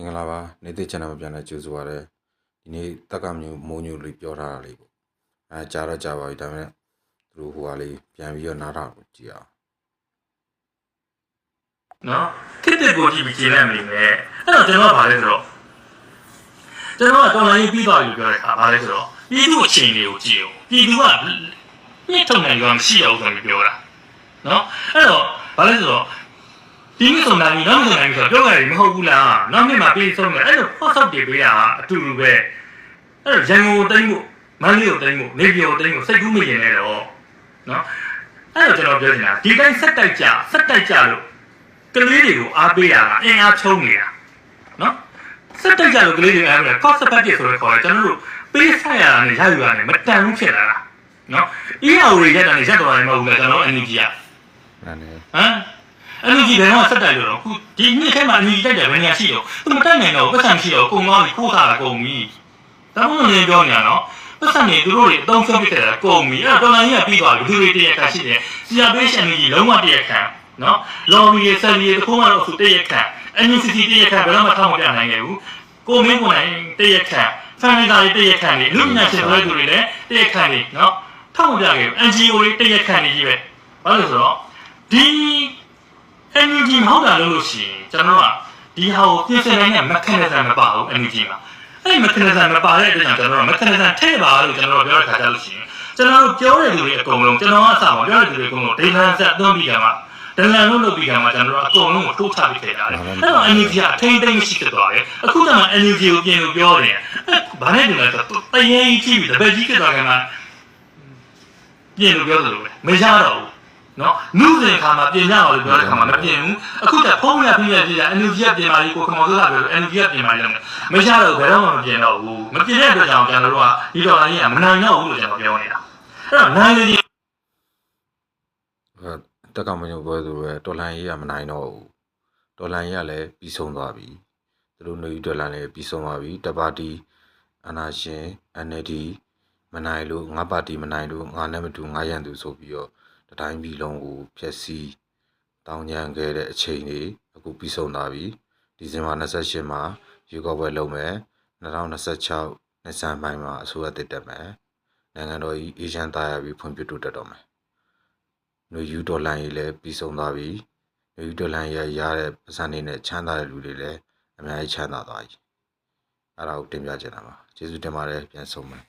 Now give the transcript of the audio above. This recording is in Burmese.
င်္ဂလာပါနေတဲ့ channel မှာပြန်လာကြိုဆိုပါရစေဒီနေ့တက်ကမျိုးမိုးညိုလေးပြောထားတာလေးပေါ့အဲကြားတော့ကြားပါပြီဒါပေမဲ့သူတို့ဟိုဟာလေးပြန်ပြီးတော့နားထောင်ကြည့်အောင်နော်တစ်တစ်ကိုကြည့်ပြီးကျေနပ်နေမယ်အဲ့တော့ကျွန်တော်ကဘာလဲဆိုတော့ကျွန်တော်ကတော်လိုင်းပြီးသွားပြီပြောတဲ့အခါဘာလဲဆိုတော့ပြည်သူအချိန်တွေကိုကြည့်အောင်ပြည်သူကပြည့်ထုံနိုင်ကြမရှိရဘူးဆိုပြီးပြောတာနော်အဲ့တော့ဘာလဲဆိုတော့ ဒီနေ့ဆုံးနိုင်ပြီနောက်ဆုံးနိုင်ပြီဆိုတော့ပြောရတယ်မဟုတ်ဘူးလားနောက်နေ့မှပြီးဆုံးတယ်အဲ့လိုဖောက်ဆောက်တည်ပေးတာကအတူတူပဲအဲ့တော့ရန်ကုန်ကိုတိုင်းဖို့မန္တလေးကိုတိုင်းဖို့နေပြည်တော်ကိုတိုင်းဖို့စိတ်ကူးမရင်နဲ့တော့နော်အဲ့တော့ကျွန်တော်ပြောချင်တာဒီတိုင်းဆက်တိုက်ကြဆက်တိုက်ကြလို့ကလေးတွေကိုအားပေးတာကအင်အားချုံးနေတာနော်စက်တက်ကြလို့ကလေးတွေအားပေးတာ cost effective ဆိုတော့ခေါ်တယ်ကျွန်တော်တို့ပေးဆက်ရတာနဲ့ရယူရတယ်မတန်ဘူးဖြစ်လာတာနော် EAO တွေရက်တာနဲ့ရက်တော်တယ်မဟုတ်ဘူးလေကျွန်တော် energy อ่ะနား နေဟမ် energy ဘယ်တော့စက်တက်လို့တော့ခုဒီနေ့ထဲမှာ energy တက်တယ်ဘယ်နေရာရှိတော့သူမတက်နိုင်တော့ပတ်စံရှိတော့ကုန်သွားပြီခိုးထားတာကုန်ပြီဒါမှမဟုတ်လည်းပြောနေတာနော်ပတ်စံတွေသူတို့တွေအသုံးဆွဲပြခဲ့တာကုန်ပြီအဲ့တော့တော်လိုင်းကြီးကပြီးသွားပြီဘယ်သူတွေတရက်ခါရှိတယ် CRPH energy လုံးဝတရက်ခါနော် lobby ရဲ့ salary ရဲ့တခုမှတော့သူတရက်ခါ NCT တရက်ခါဘယ်တော့မှထောက်မပြနိုင်ခဲ့ဘူးကိုမင်းကိုယ်နိုင်တရက်ခါ family တွေတရက်ခါနေလူညာရှင်တွေတွေလည်းတရက်ခါနေနော်ထောက်မပြခဲ့ဘူး NGO တွေတရက်ခါနေကြီးပဲဘာလို့လဲဆိုတော့ဒီ energy မဟုတ်တာလို့လို့ရှိရင်ကျွန်တော်ကဒီဟာကိုပြင်ဆင်နိုင်တဲ့ mechanism မပါဘူး energy မှာအဲ့ဒီ mechanism မပါတဲ့အတွက်ကြောင့်ကျွန်တော်က mechanism ထည့်ပါလို့ကျွန်တော်တို့ပြောတဲ့ခါကျလို့ရှိရင်ကျွန်တော်တို့ပြောတဲ့လူတွေအကုန်လုံးကျွန်တော်ကအစပါပြောတဲ့လူတွေအကုန်လုံး data set အသုံးပြီးကြမှာဒလန်လုံးလုပ်ပြီးကြမှာကျွန်တော်တို့အကုန်လုံးကိုတိုးချပြီးထည့်ထားတယ်အဲ့တော့ energy ကအထိမ့်သိမ့်မရှိဖြစ်သွားတယ်အခုကျမှ energy ကိုပြင်လို့ပြောတယ်အဲ့ဘာနဲ့တူလဲဆိုတော့တရေကြီးပြီးတပည့်ကြီးဖြစ်သွားကြမှာပြင်လို့ပြောသလိုပဲမရတော့ဘူး နော်နုစဉ်ခါမှာပြင်ကြအောင်လို့ပြောတဲ့ခါမှာမပြင်ဘူးအခုကျဖုံးရပြည့်ရပြည့်ရ energy ကပြင်ပါလိကိုခမောသလားပြော energy ကပြင်ပါလိမ့်မယ်မရတော့ဘယ်တော့မှမပြင်တော့ဘူးမပြင်တဲ့အတွက်ကြောင့်ကျွန်တော်တို့ကဒီဒေါ်လာကြီးကမနိုင်တော့ဘူးလို့ကျွန်တော်ပြောနေတာအဲ့တော့နိုင်လေဒီအဲတက်ကမျိုးပြောသူပဲတော်လန်ကြီးကမနိုင်တော့ဘူးတော်လန်ကြီးကလည်းပြီးဆုံးသွားပြီသူတို့နေဒေါ်လာလည်းပြီးဆုံးသွားပြီတပါတီအနာရှင် NLD မနိုင်လို့ငါပါတီမနိုင်လို့ငါနဲ့မတူငါရန်သူဆိုပြီးတော့ တတိုင်းပြည်လုံးကိုဖျက်ဆီးတောင်းညံခဲ့တဲ့အချိန်တွေအခုပြီးဆုံးသွားပြီဒီဇင်ဘာ28မှာယူကောက်ပွဲလုပ်မယ်2026နှစ်ဆန်းပိုင်းမှာအစိုးရတက်တက်မယ်နိုင်ငံတော်ကြီးအေရှန်သားရပြီးဖွံ့ဖြိုးတိုးတက်တော့မယ်နွေယူဒေါ်လာကြီးလည်းပြီးဆုံးသွားပြီနွေယူဒေါ်လာကြီးရရတဲ့ပတ်စံနေနဲ့ချမ်းသာတဲ့လူတွေလည်းအများကြီးချမ်းသာသွားပြီအဲ့ဒါကိုတင်ပြချင်တာပါကျေးဇူးတင်ပါတယ်ပြန်ဆုံးမယ်